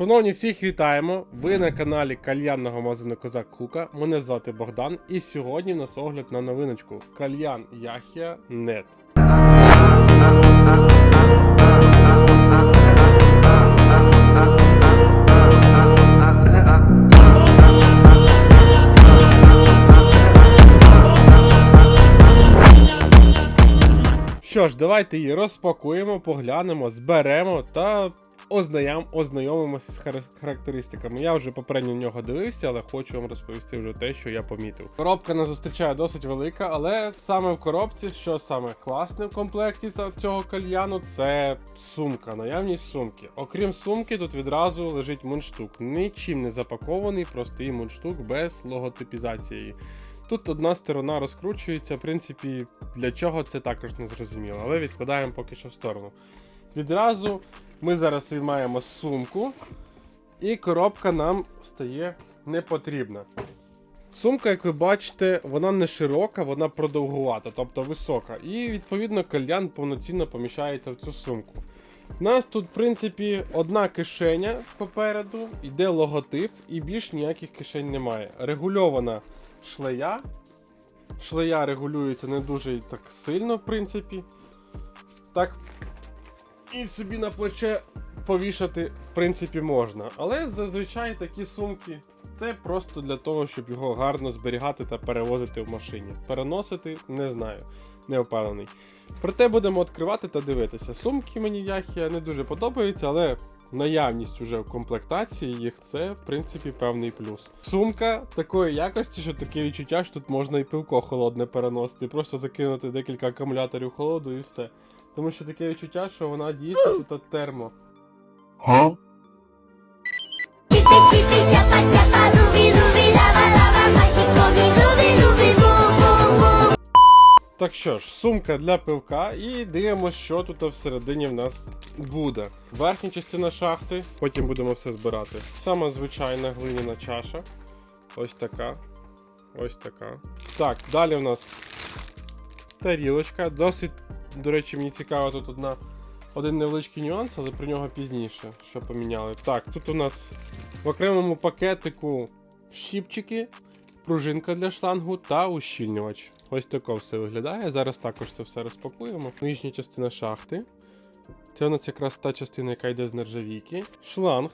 Шановні, всіх вітаємо! Ви на каналі кальянного магазину Козак Кука. Мене звати Богдан, і сьогодні в нас огляд на новиночку Кальян Яхія Нет. Що ж, давайте її розпакуємо, поглянемо, зберемо та ознаям, ознайомимося з характеристиками. Я вже попередньо на нього дивився, але хочу вам розповісти вже те, що я помітив. Коробка нас зустрічає досить велика, але саме в коробці, що саме класне в комплекті цього кальяну, це сумка, наявність сумки. Окрім сумки, тут відразу лежить мундштук. Нічим не запакований, простий мундштук без логотипізації. Тут одна сторона розкручується, в принципі, для чого це також не зрозуміло, але відкладаємо поки що в сторону. Відразу ми зараз виймаємо сумку, і коробка нам стає не потрібна. Сумка, як ви бачите, вона не широка, вона продовгувата, тобто висока. І відповідно кальян повноцінно поміщається в цю сумку. У нас тут, в принципі, одна кишеня попереду, йде логотип, і більш ніяких кишень немає. Регульована шлея. Шлея регулюється не дуже так сильно, в принципі. Так. І собі на плече повішати, в принципі, можна. Але зазвичай такі сумки це просто для того, щоб його гарно зберігати та перевозити в машині. Переносити не знаю, не впевнений. Проте будемо відкривати та дивитися. Сумки мені Яхія не дуже подобаються, але наявність уже в комплектації їх це, в принципі, певний плюс. Сумка такої якості, що таке відчуття, що тут можна і пивко холодне переносити, просто закинути декілька акумуляторів холоду і все. Тому що таке відчуття, що вона дійсно тут термо. Huh? Так що ж, сумка для пивка, і дивимося, що тут всередині в нас буде. Верхня частина шахти, потім будемо все збирати. Сама звичайна глиняна чаша. Ось така. Ось така. Так, далі в нас тарілочка. Досить, до речі, мені цікаво, тут одна. Один невеличкий нюанс, але про нього пізніше, що поміняли. Так, тут у нас в окремому пакетику щіпчики, пружинка для штангу та ущільнювач. Ось тако все виглядає. Зараз також це все розпакуємо. Нижня частина шахти. Це у нас якраз та частина, яка йде з нержавійки, шланг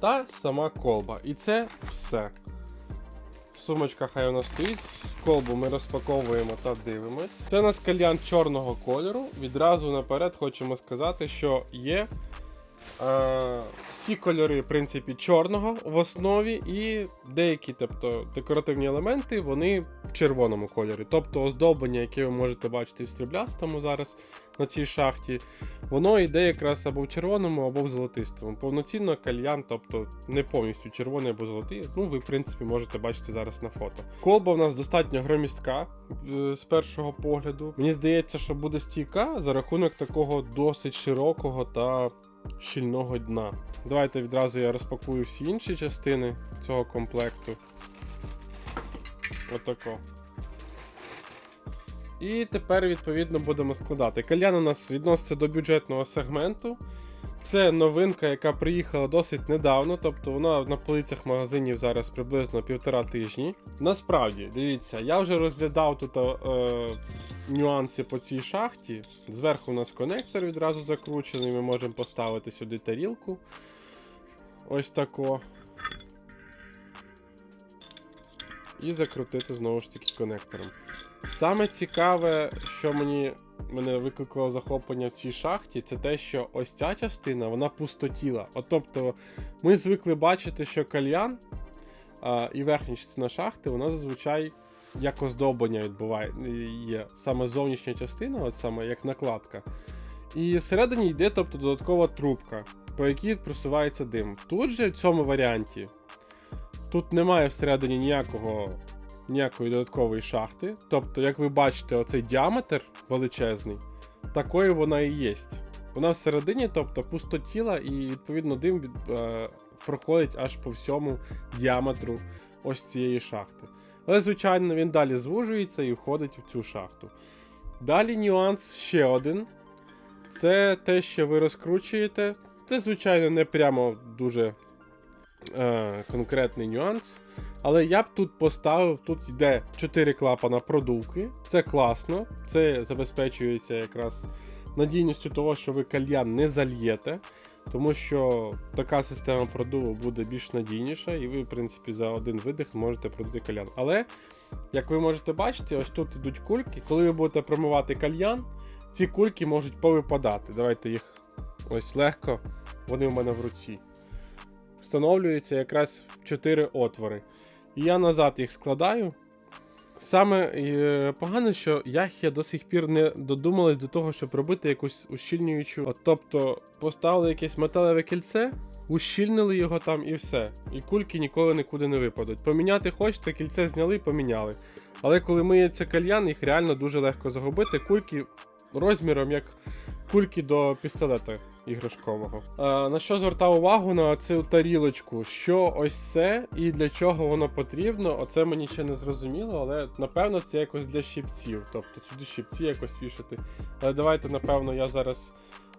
та сама колба. І це все. Сумочка хай у нас стоїть. Колбу ми розпаковуємо та дивимось. Це у нас кальян чорного кольору. Відразу наперед хочемо сказати, що є е, всі кольори, в принципі, чорного в основі, і деякі, тобто, декоративні елементи, вони в червоному кольорі. Тобто оздоблення, яке ви можете бачити в стріблястому зараз на цій шахті, воно йде якраз або в червоному, або в золотистому. Повноцінно кальян, тобто не повністю червоний або золотий. Ну, ви, в принципі, можете бачити зараз на фото. Колба в нас достатньо громістка е, з першого погляду. Мені здається, що буде стійка за рахунок такого досить широкого та щільного дна. Давайте відразу я розпакую всі інші частини цього комплекту. Отако. І тепер, відповідно, будемо складати. Кальян у нас відноситься до бюджетного сегменту. Це новинка, яка приїхала досить недавно, тобто вона на полицях магазинів зараз приблизно півтора тижні. Насправді, дивіться, я вже розглядав тут е, нюанси по цій шахті. Зверху у нас конектор відразу закручений, ми можемо поставити сюди тарілку. Ось тако. І закрутити знову ж таки конектором. Саме цікаве, що мені мене викликало захоплення в цій шахті, це те, що ось ця частина вона пустотіла. От тобто ми звикли бачити, що кальян а, і верхня частина шахти, вона зазвичай як оздоблення відбуває є. Саме зовнішня частина, от саме як накладка. І всередині йде тобто, додаткова трубка, по якій просувається дим. Тут же в цьому варіанті тут немає всередині ніякого ніякої додаткової шахти. Тобто, як ви бачите, оцей діаметр величезний, такою вона і є. Вона всередині, тобто, пустотіла, і відповідно дим від, е, проходить аж по всьому діаметру ось цієї шахти. Але, звичайно, він далі звужується і входить в цю шахту. Далі нюанс ще один. Це те, що ви розкручуєте. Це, звичайно, не прямо дуже е, конкретний нюанс. Але я б тут поставив, тут йде 4 клапана продувки. Це класно, це забезпечується якраз надійністю того, що ви кальян не зальєте. Тому що така система продуву буде більш надійніша, і ви, в принципі, за один видих зможете продути кальян. Але, як ви можете бачити, ось тут йдуть кульки. Коли ви будете промивати кальян, ці кульки можуть повипадати. Давайте їх ось легко, вони в мене в руці. Встановлюється якраз в 4 отвори. І я назад їх складаю. Саме е, погане, що Яхія до сих пір не додумалась до того, щоб робити якусь ущільнюючу. От, тобто поставили якесь металеве кільце, ущільнили його там і все. І кульки ніколи нікуди не випадуть. Поміняти хочете, кільце зняли, поміняли. Але коли миється кальян, їх реально дуже легко загубити. Кульки розміром як кульки до пістолета іграшкового. Е, на що звертав увагу на цю тарілочку? Що ось це і для чого воно потрібно? Оце мені ще не зрозуміло, але напевно це якось для щипців. Тобто сюди щипці якось вішати. Але давайте, напевно, я зараз.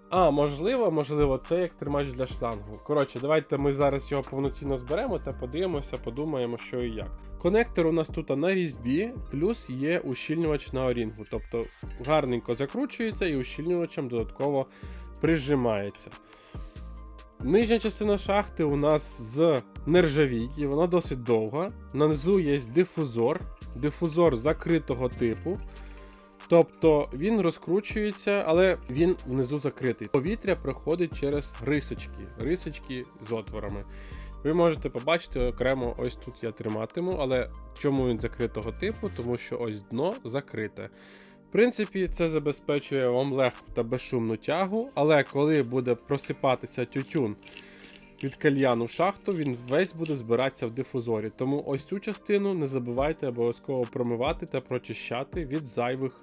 А, можливо, можливо, це як тримач для шлангу. Коротше, давайте ми зараз його повноцінно зберемо та подивимося, подумаємо, що і як. Конектор у нас тут на різьбі, плюс є ущільнювач на орінгу. Тобто гарненько закручується і ущільнювачем додатково прижимається. Нижня частина шахти у нас з нержавійки, вона досить довга. Нанизу є дифузор, дифузор закритого типу. Тобто він розкручується, але він внизу закритий. Повітря проходить через рисочки, рисочки з отворами. Ви можете побачити окремо, ось тут я триматиму, але чому він закритого типу? Тому що ось дно закрите. Принципі, це забезпечує вам легку та безшумну тягу, але коли буде просипатися тютюн від кальяну в шахту, він весь буде збиратися в дифузорі. Тому ось цю частину не забувайте обов'язково промивати та прочищати від зайвих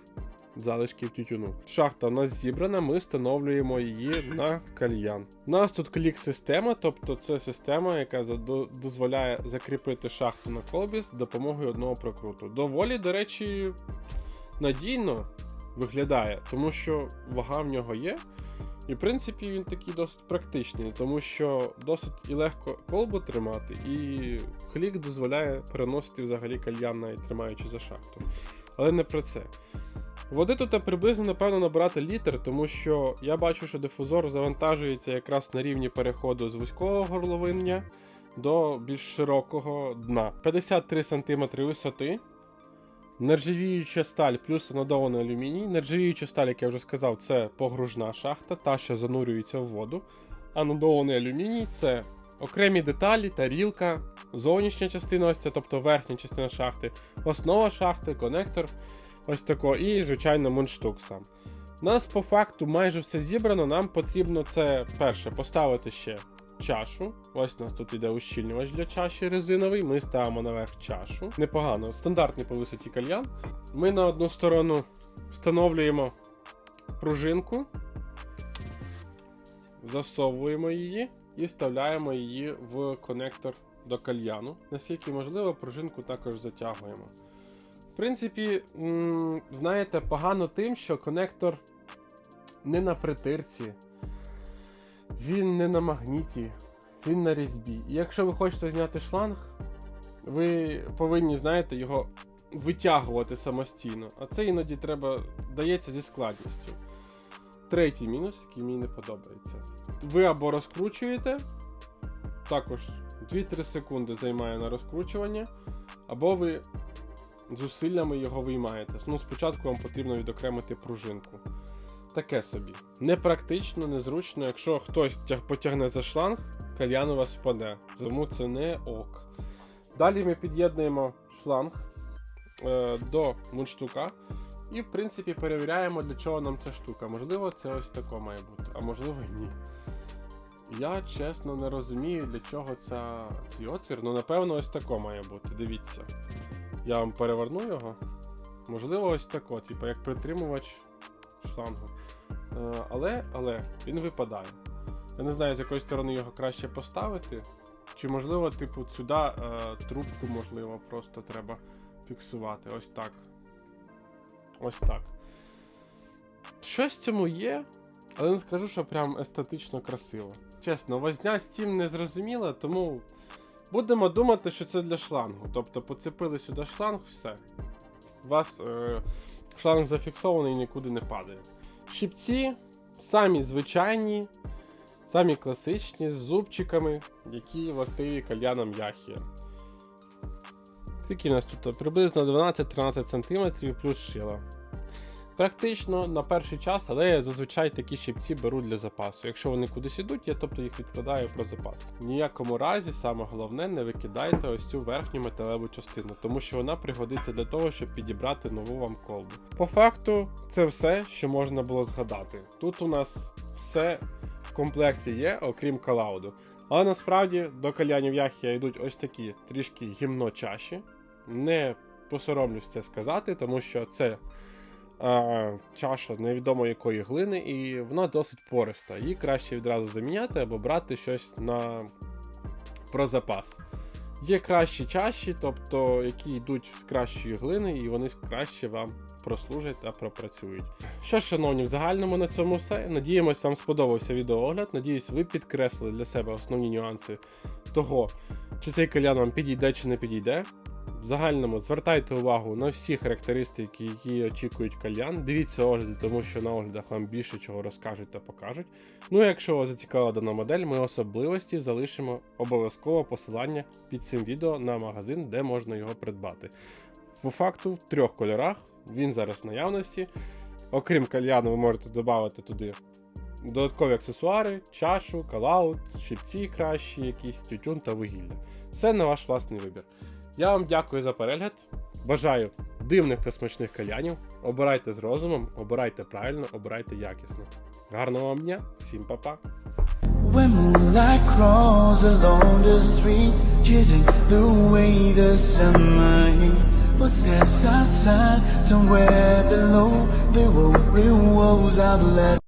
залишків тютюну. Шахта у нас зібрана, ми встановлюємо її на кальян. У нас тут клік-система, тобто це система, яка дозволяє закріпити шахту на колбі з допомогою одного прокруту. Доволі, до речі, надійно виглядає, тому що вага в нього є. І в принципі він такий досить практичний, тому що досить і легко колбу тримати, і клік дозволяє переносити взагалі кальян, навіть тримаючи за шахту. Але не про це. Води тут приблизно, напевно, набирати літр, тому що я бачу, що дифузор завантажується якраз на рівні переходу з вузького горловиння до більш широкого дна. 53 см висоти. Нержавіюча сталь плюс анодований алюміній. Нержавіюча сталь, як я вже сказав, це погружна шахта, та що занурюється в воду. Анодований алюміній це окремі деталі, тарілка, зовнішня частина, ось це, тобто верхня частина шахти, основа шахти, конектор, ось тако, і, звичайно, мундштук сам. У нас по факту майже все зібрано. Нам потрібно це перше поставити ще чашу. Ось у нас тут іде ущільнювач для чаші резиновий. Ми ставимо наверх чашу. Непогано, стандартний по висоті кальян. Ми на одну сторону встановлюємо пружинку, засовуємо її і вставляємо її в конектор до кальяну. Наскільки можливо, пружинку також затягуємо. В принципі, знаєте, погано тим, що конектор не на притирці, він не на магніті, він на різьбі. І якщо ви хочете зняти шланг, ви повинні, знаєте, його витягувати самостійно. А це іноді треба дається зі складністю. Третій мінус, який мені не подобається. Ви або розкручуєте, також 2-3 секунди займає на розкручування, або ви зусиллями його виймаєте. Ну, спочатку вам потрібно відокремити пружинку. Таке собі. Непрактично, незручно, якщо хтось потягне за шланг, кальян у вас впаде. Тому це не ок. Далі ми під'єднуємо шланг е, до мундштука. І, в принципі, перевіряємо, для чого нам ця штука. Можливо, це ось тако має бути, а можливо ні. Я чесно не розумію, для чого ця, цей отвір. Ну, напевно, ось тако має бути. Дивіться. Я вам переверну його. Можливо, ось тако, типу, як притримувач шлангу. Е, але, але він випадає. Я не знаю, з якої сторони його краще поставити. Чи можливо, типу, сюди е, трубку, можливо, просто треба фіксувати. Ось так. Ось так. Щось в цьому є, але не скажу, що прям естетично красиво. Чесно, возня з цим не зрозуміла, тому Будемо думати, що це для шлангу. Тобто поцепили сюди шланг, все. У вас е, шланг зафіксований і нікуди не падає. Щипці самі звичайні, самі класичні, з зубчиками, які властиві кальянам яхія. Скільки у нас тут? Приблизно 12-13 см плюс шила. Практично на перший час, але я зазвичай такі щипці беру для запасу. Якщо вони кудись ідуть, я тобто їх відкладаю про запас. В ніякому разі, саме головне, не викидайте ось цю верхню металеву частину, тому що вона пригодиться для того, щоб підібрати нову вам колбу. По факту, це все, що можна було згадати. Тут у нас все в комплекті є, окрім калауду. Але насправді до кальянів Яхія йдуть ось такі трішки гімно чаші. Не посоромлюсь це сказати, тому що це а, чаша невідомо якої глини, і вона досить пориста. Її краще відразу заміняти або брати щось на про запас. Є кращі чаші, тобто які йдуть з кращої глини, і вони краще вам прослужать та пропрацюють. Що ж, шановні, в загальному на цьому все. Надіємось, вам сподобався відеоогляд. Надіюсь, ви підкреслили для себе основні нюанси того, чи цей кальян вам підійде чи не підійде. В загальному звертайте увагу на всі характеристики, які очікують кальян. Дивіться огляди, тому що на оглядах вам більше чого розкажуть та покажуть. Ну якщо вас зацікавила дана модель, ми особливості залишимо обов'язково посилання під цим відео на магазин, де можна його придбати. По факту в трьох кольорах він зараз в наявності. Окрім кальяну, ви можете додати туди додаткові аксесуари, чашу, калаут, щипці кращі, якісь тютюн та вугілля. Це на ваш власний вибір. Я вам дякую за перегляд. Бажаю дивних та смачних кальянів. Обирайте з розумом, обирайте правильно, обирайте якісно. Гарного вам дня, всім па-па! When moonlight crawls along the street, chasing the way the summer heat. Footsteps outside, somewhere below, the rolling walls are blood.